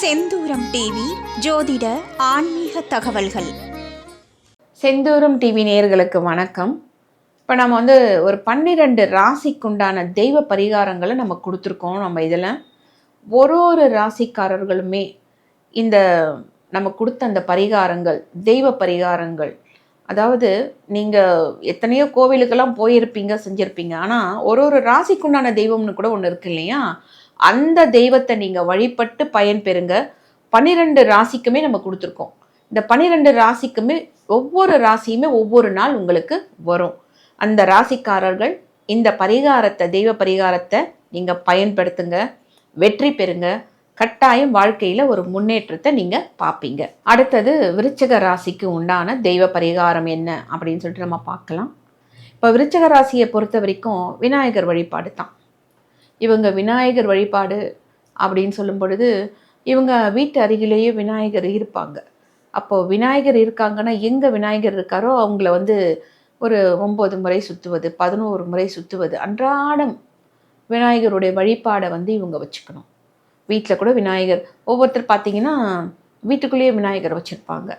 செந்தூரம் TV ஜோதிட ஆன்மீக தகவல்கள். செந்தூரம் டிவி நேயர்களுக்கு வணக்கம். இப்போ நம்ம வந்து ஒரு பன்னிரெண்டு ராசிக்குண்டான தெய்வ பரிகாரங்களை நம்ம கொடுத்துருக்கோம் நம்ம இதில். ஒரு ஒரு ராசிக்காரர்களுமே இந்த நம்ம கொடுத்த அந்த பரிகாரங்கள் தெய்வ பரிகாரங்கள். அதாவது நீங்கள் எத்தனையோ கோவிலுக்கெல்லாம் போயிருப்பீங்க செஞ்சுருப்பீங்க. ஆனால் ஒரு ஒரு ராசிக்குண்டான தெய்வம்னு கூட ஒன்று இருக்கு இல்லையா? அந்த தெய்வத்தை நீங்கள் வழிபட்டு பயன்பெறுங்க பன்னிரெண்டு ராசிக்குமே நம்ம கொடுத்துருக்கோம். இந்த பன்னிரெண்டு ராசிக்குமே ஒவ்வொரு ராசியுமே ஒவ்வொரு நாள் உங்களுக்கு வரும். அந்த ராசிக்காரர்கள் இந்த பரிகாரத்தை தெய்வ பரிகாரத்தை நீங்கள் பயன்படுத்துங்க. வெற்றி பெறுங்க. கட்டாயம் வாழ்க்கையில் ஒரு முன்னேற்றத்தை நீங்கள் பார்ப்பீங்க. அடுத்தது விருச்சக ராசிக்கு உண்டான தெய்வ பரிகாரம் என்ன அப்படின்னு சொல்லிட்டு நம்ம பார்க்கலாம். இப்போ விருச்சக ராசியை பொறுத்த வரைக்கும் விநாயகர் வழிபாடு தான். இவங்க விநாயகர் வழிபாடு அப்படின்னு சொல்லும் பொழுது இவங்க வீட்டு அருகிலேயே விநாயகர் இருப்பாங்க. அப்போது விநாயகர் இருக்காங்கன்னா எங்கே விநாயகர் இருக்காரோ அவங்கள வந்து ஒரு ஒம்பது முறை சுற்றுவது பதினோரு முறை சுற்றுவது அன்றாடம் விநாயகருடைய வழிபாடை வந்து இவங்க வச்சுக்கணும். வீட்டில் கூட விநாயகர் ஒவ்வொருத்தர் பார்த்தீங்கன்னா வீட்டுக்குள்ளேயே விநாயகர் வச்சுருப்பாங்க.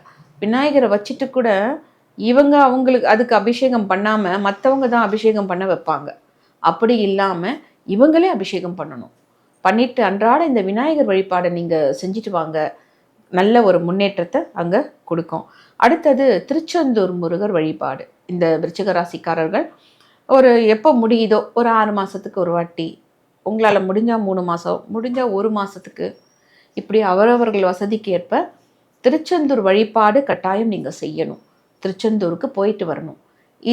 விநாயகரை வச்சுட்டு கூட இவங்க அவங்களுக்கு அதுக்கு அபிஷேகம் பண்ணாமல் மற்றவங்க தான் அபிஷேகம் பண்ண வைப்பாங்க. அப்படி இல்லாமல் இவங்களே அபிஷேகம் பண்ணணும். பண்ணிட்டு அன்றாட இந்த விநாயகர் வழிபாடை நீங்கள் செஞ்சுட்டு வாங்க. நல்ல ஒரு முன்னேற்றத்தை அங்கே கொடுக்கும். அடுத்தது திருச்செந்தூர் முருகர் வழிபாடு. இந்த விருச்சிக ராசிக்காரர்கள் ஒரு எப்போ முடியுதோ ஒரு ஆறு மாதத்துக்கு ஒரு வாட்டி உங்களால் முடிஞ்சால் மூணு மாதம் முடிஞ்சால் ஒரு மாதத்துக்கு இப்படி அவரவர்கள் வசதிக்கு ஏற்ப திருச்செந்தூர் வழிபாடு கட்டாயம் நீங்கள் செய்யணும். திருச்செந்தூருக்கு போயிட்டு வரணும்.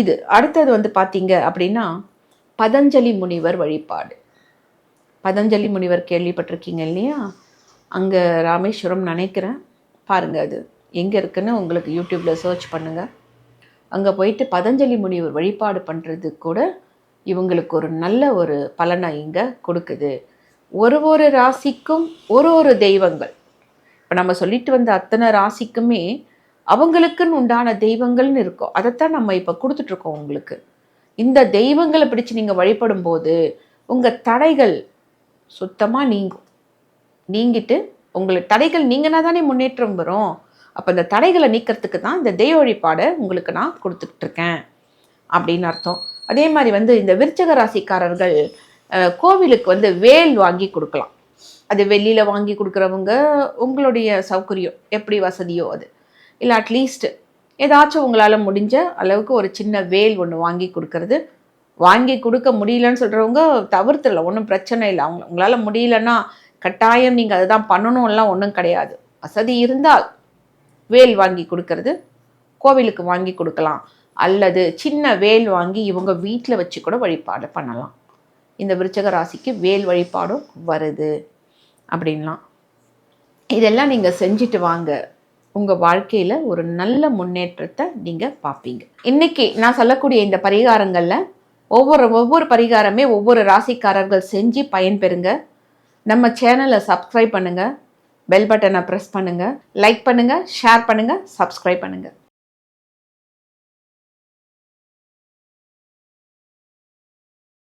இது அடுத்தது வந்து பார்த்தீங்க அப்படின்னா பதஞ்சலி முனிவர் வழிபாடு. பதஞ்சலி முனிவர் கேள்விப்பட்டிருக்கீங்க இல்லையா? அங்கே ராமேஸ்வரம் நினைக்கிறேன். பாருங்கள் அது எங்கே இருக்குன்னு உங்களுக்கு யூடியூப்பில் சர்ச் பண்ணுங்கள் அங்கே போயிட்டு பதஞ்சலி முனிவர் வழிபாடு பண்ணுறது கூட இவங்களுக்கு ஒரு நல்ல ஒரு பலனை இங்கே கொடுக்குது. ஒரு ஒரு ராசிக்கும் ஒரு ஒரு தெய்வங்கள். இப்போ நம்ம சொல்லிட்டு வந்த அத்தனை ராசிக்குமே அவங்களுக்குன்னு உண்டான தெய்வங்கள்னு இருக்கும் அதைத்தான் நம்ம இப்போ கொடுத்துட்ருக்கோம் உங்களுக்கு. இந்த தெய்வங்களை பிடிச்சு நீங்கள் வழிபடும் போது உங்கள் தடைகள் சுத்தமாக நீங்கும். நீங்கிட்டு உங்களுக்கு தடைகள் நீங்கினா தானே முன்னேற்றம் வரும். அப்போ இந்த தடைகளை நீக்கிறதுக்கு தான் இந்த தெய்வ வழிபாடை உங்களுக்கு நான் கொடுத்துக்கிட்டு இருக்கேன் அப்படின்னு அர்த்தம். அதே மாதிரி வந்து இந்த விருச்சக ராசிக்காரர்கள் கோவிலுக்கு வந்து வேல் வாங்கி கொடுக்கலாம். அது வெளியில் வாங்கி கொடுக்குறவங்க உங்களுடைய சௌகரியம் எப்படி வசதியோ அது. இல்லை அட்லீஸ்ட் ஏதாச்சும் உங்களால் முடிஞ்ச அளவுக்கு ஒரு சின்ன வேல் ஒன்று வாங்கி கொடுக்கறது. வாங்கி கொடுக்க முடியலன்னு சொல்கிறவங்க தவிர்த்துடல ஒன்றும் பிரச்சனை இல்லை. அவங்க உங்களால் முடியலன்னா கட்டாயம் நீங்கள் அதுதான் பண்ணணும்லாம் ஒன்றும் கிடையாது. வசதி இருந்தால் வேல் வாங்கி கொடுக்கறது. கோவிலுக்கு வாங்கி கொடுக்கலாம். அல்லது சின்ன வேல் வாங்கி இவங்க வீட்டில் வச்சு கூட வழிபாடு பண்ணலாம். இந்த விருச்சக ராசிக்கு வேல் வழிபாடும் வருது. அப்படின்லாம். இதெல்லாம் நீங்கள் செஞ்சுட்டு வாங்க. உங்கள் வாழ்க்கையில் ஒரு நல்ல முன்னேற்றத்தை நீங்கள் பார்ப்பீங்க. இன்னைக்கு நான் சொல்லக்கூடிய இந்த பரிகாரங்களில் ஒவ்வொரு ஒவ்வொரு பரிகாரமே ஒவ்வொரு ராசிக்காரர்கள் செஞ்சு பயன்பெறுங்க. நம்ம சேனலை சப்ஸ்கிரைப் பண்ணுங்கள் பெல் பட்டனை ப்ரெஸ் பண்ணுங்கள் லைக் பண்ணுங்கள் ஷேர் பண்ணுங்கள் சப்ஸ்கிரைப் பண்ணுங்கள்